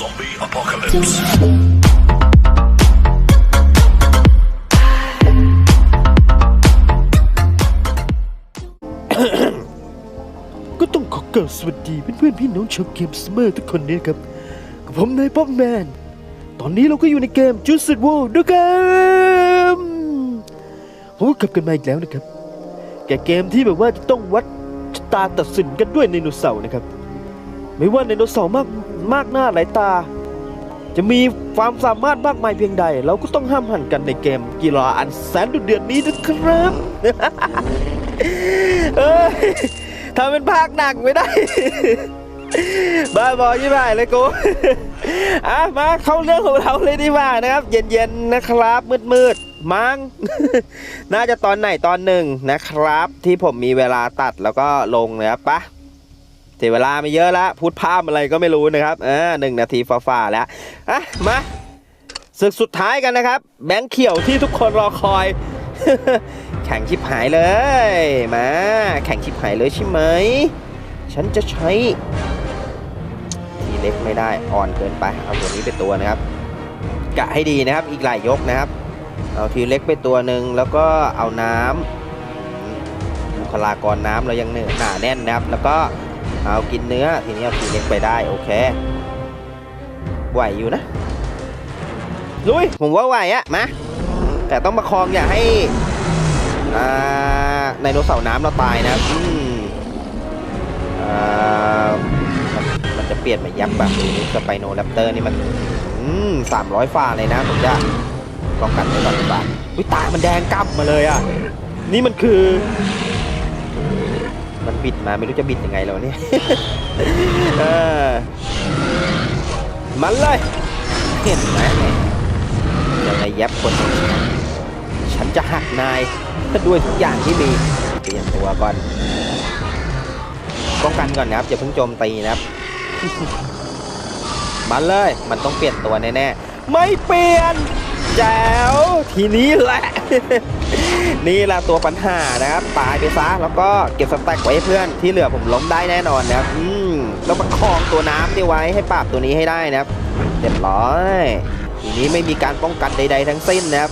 Zombie apocalypse. ก็ต้องขอกล่าวสวัสดีเพื่อนๆพี่น้องชาวเกมสเมอร์ทุกคนเนี่ยครับกับผมนายป๊อปแมน ตอนนี้เราก็อยู่ในเกมจูสิตวอลด้วยกันผมก็กลับกันมาอีกแล้วนะครับ แกเกมที่แบบว่าจะต้องวัดชะตาตัดสินกันด้วยไดโนเสาร์นะครับ ไม่ว่าไดโนเสาร์มากมากหน้าหลายตา จะมีความสามารถมากมายเพียงใด เราก็ต้องห้ามหันกันในเกมกีฬาอันแสนดุเดือดนี้นะครับเอ้ยทำเป็นภาคหนักไม่ได้บ้าบอยี่บ่ายเลยกูอะมาเข้าเรื่องของเราเลยดีกว่านะครับ เย็นๆนะครับ มืดๆมั้งน่าจะตอนไหนตอนหนึ่งนะครับ ที่ผมมีเวลาตัดแล้วก็ลงนะครับปะ สียเวลาไม่เยอะละพูดภาพอะไรก็ไม่รู้นะครับอ่าหนึ่งนาทีฝ่าๆแล้วอะมาศึกสุดท้ายกันนะครับ แบงค์เขียวที่ทุกคนรอคอย แข่งชิบหายเลยมาแข่งชิบหายเลยใช่ไหมฉันจะใช้ทีเล็กไม่ได้อ่อนเกินไปเอาตัวนี้ไปตัวนะครับกะให้ดีนะครับอีกหลายยกนะครับ เอาทีเล็กไปตัวหนึ่งแล้วก็เอาน้ำบุคลากรน้ำเรายังเหนือหนาแน่นนะครับ แล้วก็ เอากินเนื้อทีนี้เอาทีเล็กไปได้โอเคไหวอยู่นะลุยผมว่าไหวอะมาแต่ต้องประคองอย่าให้อ่าไดโนเสาร์น้ำเราตายนะอืมอ่ามันจะเปลี่ยนมายักษ์แบบสไปโนแรปเตอร์นี่มันอืมสามร้อยฟาเลยนะผมจะป้องกันไว้ก่อนดีกว่าอุ้ยตามันแดงกำมาเลยอะนี่มันคือ บิดมาไม่รู้จะบิดยังไงแล้วเนี่ยเออมันเลย เห็นไหมยังไงยับคนหนึ่งฉันจะหักนายด้วยทุกอย่างที่มีเปลี่ยนตัวก่อนป้องกันก่อนนะครับอย่าเพิ่งโจมตีนะครับมาเลย มันต้องเปลี่ยนตัวแน่ๆไม่เปลี่ยน แจ๋วทีนี้แหละ นี่แหละตัวปัญหานะครับตายไปซะแล้วก็เก็บสแต็กไว้เพื่อนที่เหลือผมล้มได้แน่นอนนะครับ อืมแล้วประคองตัวน้ำนี่ไว้ให้ปราบตัวนี้ให้ได้นะครับเรียบร้อยทีนี้ไม่มีการป้องกันใด ๆ ทั้งสิ้นนะครับ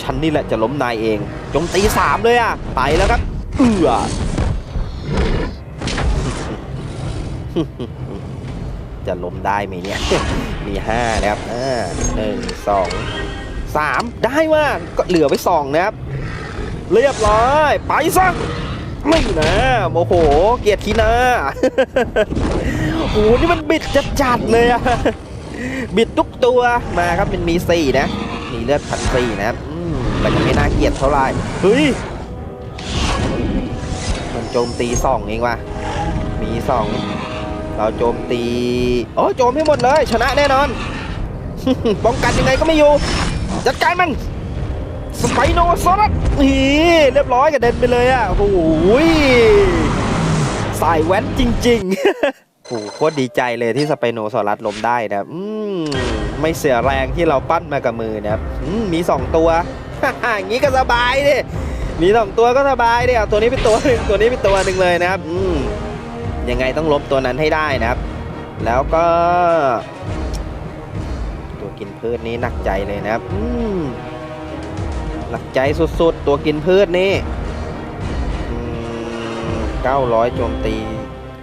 ฉันนี่แหละจะล้มนายเองจมตีสามเลยอะไปแล้วครับ เอือ จะล้มได้ไหมเนี่ย มีห้านะครับอ่าหนึ่งสองสามได้ว่าก็เหลือไว้สองนะครับ เรียบร้อย ไปซะไม่นะโมโห เกียดทีหน้าโอ้โหนี่มันบิดจัดจัดเลยอะบิดทุกตัวมาครับมันมีสี่นะมีเลือดพันสี่นะครับแต่ยังไม่น่าเกลียดเท่าไหร่เฮ้ยมันโจมตีสองเองว่ะมีสอง เราโจมตีโอ้โจมให้หมดเลย ชนะแน่นอน ป้องกันยังไงก็ไม่อยู่ จัดการมัน สไปโนซอรัสนี่เรียบร้อยกระเด็นไปเลยอะโอ้โหสายแว้นจริงๆโอ้โหโคตรดีใจเลยที่สไปโนซอรัสล้มได้นะอืมไม่เสียแรงที่เราปั้นมากับมือนะครับอืมมีสองตัวอย่างนี้ก็สบายดิมีสองตัวก็สบายดิเอาตัวนี้เป็นตัวหนึ่งตัวนี้เป็นตัวหนึ่งเลยนะครับอืม ยังไงต้องลบตัวนั้นให้ได้นะครับ แล้วก็ตัวกินพืชนี้หนักใจเลยนะครับหนักใจสุดๆ ตัวกินพืชนี่เก้าร้อยโจมตี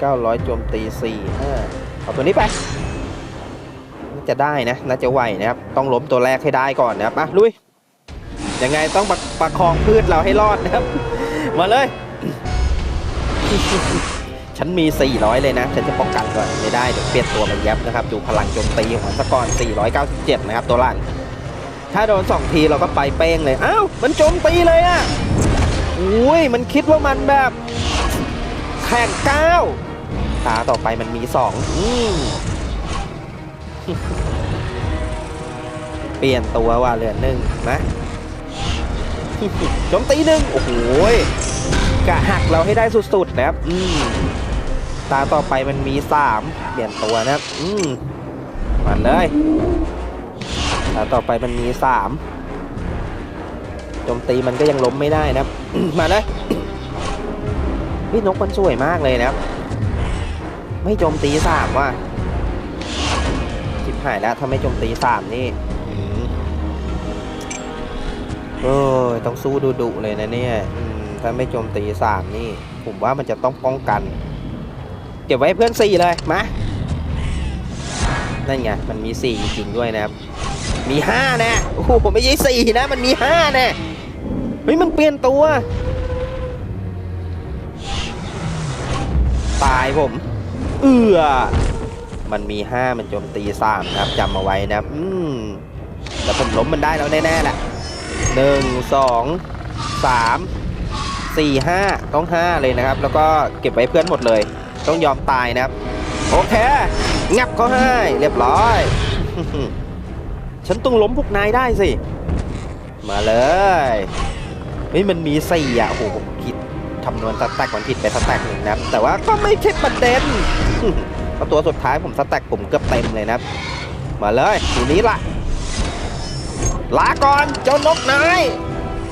เก้าร้อยโจมตีสี่ห้าเอาตัวนี้ไปน่าจะได้นะน่าจะไหวนะครับ ต้องล้มตัวแรกให้ได้ก่อนนะครับอะลุยยังไงต้องประประคองพืชเราให้รอดนะครับ มาเลย ฉันมี 400 เลยนะ ฉันจะป้องกันก่อนไม่ได้ เดี๋ยวเปลี่ยนตัวมันยับนะครับ ดูพลังโจมตีของมันซะก่อน497 นะครับ ตัวล่าง ถ้าโดน 2 ทีเราก็ไปเป้งเลย อ้าว มันโจมตีเลยอะ่ะอุ้ย มันคิดว่ามันแบบ แข่งก้าวตาต่อไปมันมี 2 อืมเปลี่ยนตัวว่าเหลือหนึ่งนะโจมตีหนึ่งโอ้โหยกะหักเราให้ได้สุดๆนะครับ อืม ตาต่อไปมันมีสามเปลี่ยนตัวนะครับ อืมมันเลย ตาต่อไปมันมีสามโจมตีมันก็ยังล้มไม่ได้นะครับ มาเลยพี่นกมันสวยมากเลยนะครับ ไม่โจมตีสามว่ะชิบหายแล้วถ้าไม่โจมตีสามนี่อืมโอ้ยต้องสู้ดุดุๆเลยนะเนี่ยถ้าไม่โจมตีสามนี่ ผมว่ามันจะต้องป้องกัน ก็บไว้เพื่อนสี่เลยมานั่นไงมันมีสี่จริงด้วยนะครับ มีห้าแน่โอ้โหไม่ใช่สี่นะ มันมีห้าแน่เฮ้ยมันเปลี่ยนตัว ตายผม เอือมันมีห้ามันโจมตีสามนะครับจำเอาไว้นะครับอืมแต่ผมล้มมันได้แล้วแน่ๆแหละหนึ่งสองสามสี่ห้าต้องห้าเลยนะครับ แล้วก็เก็บไว้เพื่อนหมดเลย ต้องยอมตายนะครับ โอเค งับก็ให้ เรียบร้อย ฉันต้องล้มพวกนายได้สิ มาเลยเฮ้ยมันมีสี่อะโอ้โหผมคิดคำนวณสแต็กมันผิดไปสแต็กหนึ่งนะครับ แต่ว่าก็ไม่ใช่ประเด็นเพราะตัวสุดท้ายผมสแต็กผมเกือบเต็มเลยนะครับ มาเลยทีนี้ล่ะลาก่อนเจ้านกนาย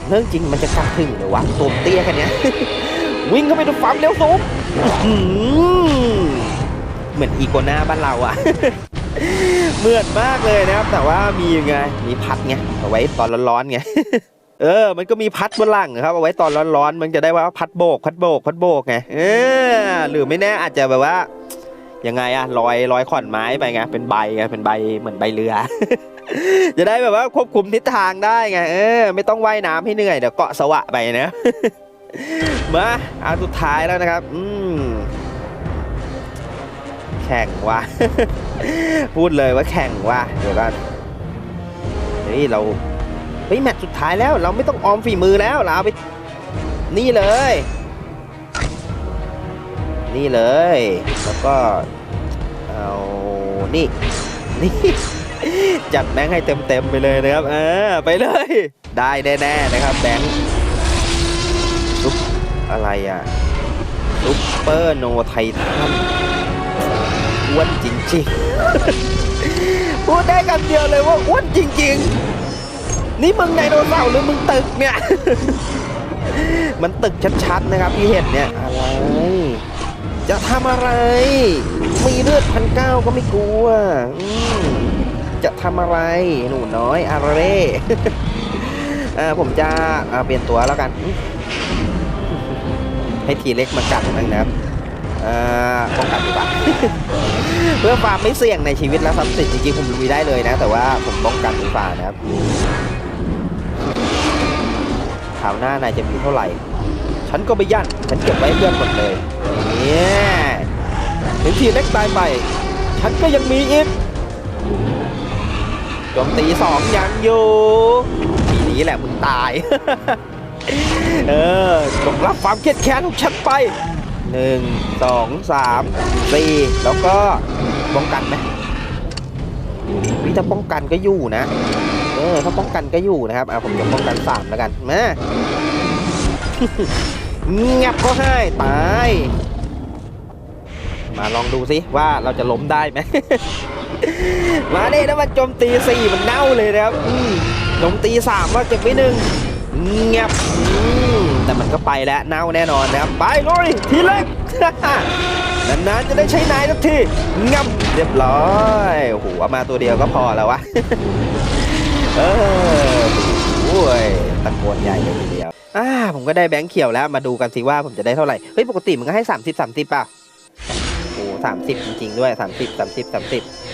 เรื่องจริงมันจะกลับถึงหรือวะตัวเตี้ยแค่เนี้ย วิ่งเข้าไปดูความเร็วสูงเหมือนอีโกนาบ้านเราอะเหมือนมากเลยนะครับ แต่ว่ามียังไงมีพัดไงเอาไว้ตอนร้อนๆไงเออ มันก็มีพัดบนหลังครับเอาไว้ตอนร้อนๆ มันจะได้ว่าพัดโบก พัดโบก พัดโบกไง เออ หรือไม่แน่อาจจะแบบว่า ยังไงอะลอยลอยขอนไม้ไปไง เป็นใบไง เป็นใบเหมือนใบเรือ จะได้แบบว่าควบคุมทิศทางได้ไง เออ ไม่ต้องว่ายน้ำให้เหนื่อยเดี๋ยวเกาะสวะไปนะ มาอันสุดท้ายแล้วนะครับ อืมแข่งว่ะ พูดเลยว่าแข่งว่ะ เดี๋ยวก่อนเฮ้ยเราเฮ้ยแมตช์สุดท้ายแล้ว เราไม่ต้องออมฝีมือแล้ว เราเอาไป นี่เลย นี่เลย แล้วก็เอานี่ นี่ จัดแบงค์ให้เต็มๆไปเลยนะครับ เออ ไปเลย ได้แน่ๆนะครับแบงค์ อะไรอะซุปเปอร์โนไททันอ้วนจริงๆ พูดได้คำเดียวเลยว่าอ้วนจริง ๆ นี่มึงไดโนเสาร์หรือมึงตึกเนี่ย มันตึกชัดๆนะครับที่เห็นเนี่ย อะไร จะทำอะไร มีเลือดพันเก้าก็ไม่กลัว จะทำอะไรหนูน้อยอาร่เอ่ผมจะเปลี่ยนตัวแล้วกัน ให้ทีเล็กมากัดมั้งนะครับอ่อป้องกันดีกว่าเพื่อความไม่เสี่ยงในชีวิตและทรัพย์สินจริงๆผมลุยได้เลยนะ แต่ว่าผมป้องกันดีกว่านะครับคราวหน้านายจะมีเท่าไหร่ ฉันก็ไม่ยั่นฉันเก็บไว้เพื่อนหมดเลยเนี่ยถึงทีเล็กตายไป ฉันก็ยังมีอีกโจมตีสองยังอยู่ทีนี้แหละมึงตาย เออจงรับความเครียดแค้นของฉันไปหนึ่งสองสามสี่แล้วก็ป้องกันไหมวิถ้าป้องกันก็อยู่นะ เออถ้าป้องกันก็อยู่นะครับอะผมจะป้องกันสามแล้วกันมางับก็ให้ตายมาลองดูสิว่าเราจะล้มได้ไหมมาดิแล้วมันโจมตีสี่มันเน่าเลยนะครับโจมตีสามว่าเก็บไว้หนึ่ง เงับแต่มันก็ไปแล้วเน่าแน่นอนนะครับ ไปเลยทีเล็กนานๆจะได้ใช้นายสักทีงับเรียบร้อยโอ้โหเอามาตัวเดียวก็พอแล้ววะเออโอ้ยตะโกนใหญ่เลยทีเดียวอ่าผมก็ได้แบงค์เขียวแล้วมาดูกันสิว่าผมจะได้เท่าไหร่เฮ้ยปกติมันก็ให้ 30 30ป่ะโอ้สามสิบจริงๆด้วย 30 30 30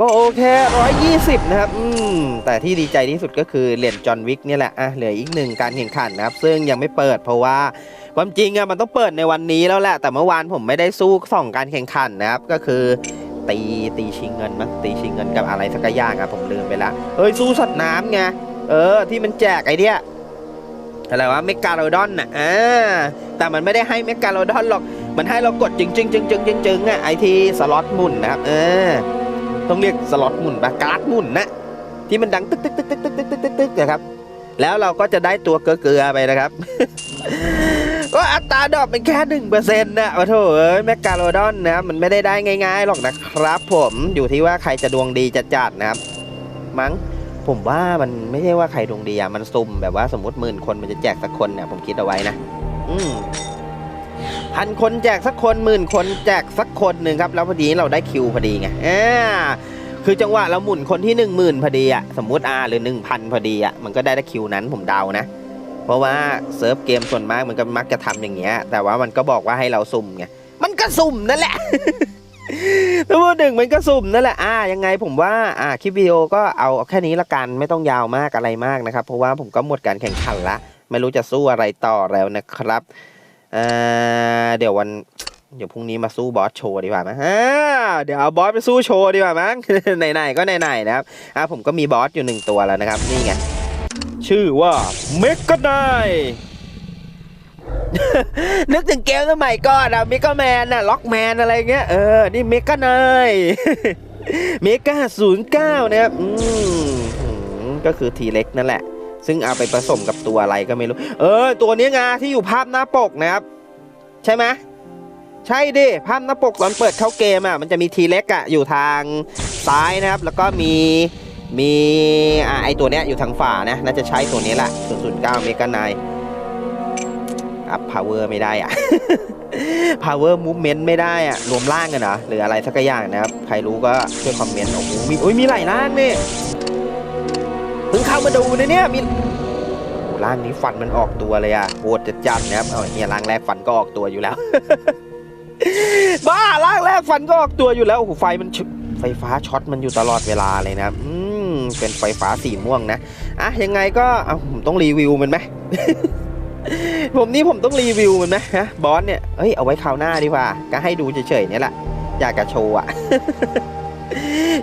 ก็โอเคร้อยยี่สิบนะครับอืมแต่ที่ดีใจที่สุดก็คือเหรียญจอห์นวิกเนี่ยแหละอะเหลืออีกหนึ่งการแข่งขันนะครับ ซึ่งยังไม่เปิดเพราะว่าความจริงอะมันต้องเปิดในวันนี้แล้วแหละ แต่เมื่อวานผมไม่ได้สู้สองการแข่งขันนะครับ ก็คือตีตีชิงเงินมั้งตีชิงเงินกับอะไรสักอย่างอะผมลืมไปละเฮ้ยสู้สัตว์น้ำไงเออที่มันแจกไอเดียอะไรวะเมกาโลดอนน่ะอ่าแต่มันไม่ได้ให้เมกาโลดอนหรอก มันให้เรากดจึงจึงจึงจึงจึงจึงอะไอที่สล็อตหมุนนะครับ เออ ต้องเรียกสล็อตหมุนปะการ์ดหมุนนะที่มันดังตึกตึกตึกตึกตึกตึกตึกตึกตึกนะครับ แล้วเราก็จะได้ตัวเกลือๆไปนะครับก็อัตราดอกเป็นแค่หนึ่งเปอร์เซ็นต์นะโอ้โถเอ้ยแมกกาโลดอนนะครับมันไม่ได้ได้ง่ายๆหรอกนะครับ ผมอยู่ที่ว่าใครจะดวงดีจะจัดนะครับ มั้งผมว่ามันไม่ใช่ว่าใครดวงดีอะมันซุ่มแบบว่าสมมติหมื่นคนมันจะแจกสักคนเนี่ยผมคิดเอาไว้นะ อืม พันคนแจกสักคนหมื่นคนแจกสักคนหนึ่งครับ แล้วพอดีเราได้คิวพอดีไงอ่าคือจังหวะเราหมุนคนที่หนึ่งหมื่นพอดีอะสมมุติอาหรือหนึ่งพันพอดีอะมันก็ได้แต่คิวนั้นผมเดานะ เพราะว่าเซิร์ฟเกมส่วนมากมันก็มักจะทำอย่างเงี้ย แต่ว่ามันก็บอกว่าให้เราสุ่มไงมันก็สุ่มนั่นแหละถ้าพูดถึงมันก็สุ่มนั่นแหละอ่ายังไงผมว่าอ่าคลิปวิดีโอก็เอาแค่นี้ละกันไม่ต้องยาวมากอะไรมากนะครับ เพราะว่าผมก็หมดการแข่งขันละ ไม่รู้จะสู้อะไรต่อแล้วนะครับอ่อ เดี๋ยววัน เดี๋ยวพรุ่งนี้มาสู้บอสโชว์ดีกว่ามั้ยอ่าเดี๋ยวเอาบอสไปสู้โชว์ดีกว่ามั้งไหนๆก็ไหนๆนะครับอ่าผมก็มีบอสอยู่หนึ่งตัวแล้วนะครับ นี่ไงชื่อว่าเมกะไนนึกถึงเกมสมัยก่อนอะเมกาแมนอะล็อกแมนอะไรเงี้ยเออนี่เมกาไนเมกาศูนย์เก้านะครับอืมก็คือทีเล็กนั่นแหละ ซึ่งเอาไปผสมกับตัวอะไรก็ไม่รู้ เออ ตัวนี้ไงที่อยู่ภาพหน้าปกนะครับ ใช่ไหมใช่ดิภาพหน้าปกตอนเปิดเข้าเกมอะมันจะมีทีเล็กอะอยู่ทางซ้ายนะครับ แล้วก็มีมีอ่าไอตัวเนี้ยอยู่ทางฝ่านะน่าจะใช้ตัวนี้แหละ009เมกาไนอัพพาวเวอร์ไม่ได้อะ power movement ไม่ได้อะรวมร่างกันเหรอหรืออะไรสักอย่างนะครับ ใครรู้ก็ช่วยคอมเมนต์โอ้โหมีโอ้ยมีหลายร่างนี่เพิ่งเข้ามาดูนะเนี่ยมี ร่างนี้ฟันมันออกตัวเลยอะโหดจะจัดนะครับเอาเฮียร่างแรกฟันก็ออกตัวอยู่แล้ว บ้าร่างแรกฟันก็ออกตัวอยู่แล้วโอ้โหไฟมันไฟฟ้าช็อตมันอยู่ตลอดเวลาเลยนะอืมเป็นไฟฟ้าสีม่วงนะอะยังไงก็เอาผมต้องรีวิวมันไหมผมนี่ผมต้องรีวิวมันไหมฮะบอสเนี่ยเอ้ยเอาไว้คราวหน้าดีกว่าก็ให้ดูเฉยๆนี่แหละอยากจะโชว์อะ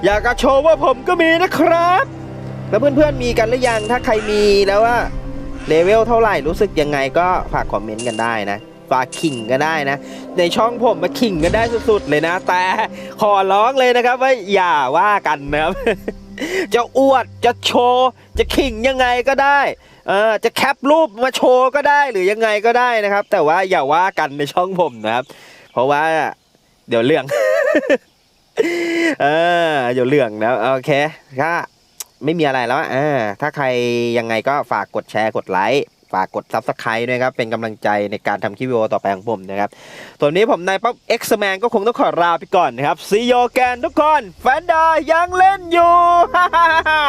อยากจะโชว์ว่าผมก็มีนะครับ แล้วเพื่อนๆมีกันหรือยังถ้าใครมีแล้วว่า เลเวลเท่าไหร่รู้สึกยังไงก็ฝากคอมเมนต์กันได้นะฝากขิงก็ได้นะ ในช่องผมมาขิงกันได้สุดๆเลยนะ แต่ขอร้องเลยนะครับว่าอย่าว่ากันนะครับ จะอวดจะโชว์จะขิงยังไงก็ได้เออจะแคปรูปมาโชว์ก็ได้หรือยังไงก็ได้นะครับ แต่ว่าอย่าว่ากันในช่องผมนะครับ เพราะว่าเดี๋ยวเรื่องเออเดี๋ยวเรื่องนะโอเคก็ ไม่มีอะไรแล้วเออถ้าใครยังไงก็ฝากกดแชร์กดไลค์ฝากกด subscribe ด้วยครับ เป็นกำลังใจในการทำคลิปวิดีโอต่อไปของผมนะครับส่วนนี้ผมนายป๊อป X Man ก็คงต้องขอลาไปก่อนนะครับซีโยแกนทุกคน แฟนดายังเล่นอยู่ฮ่าฮ่าฮ่า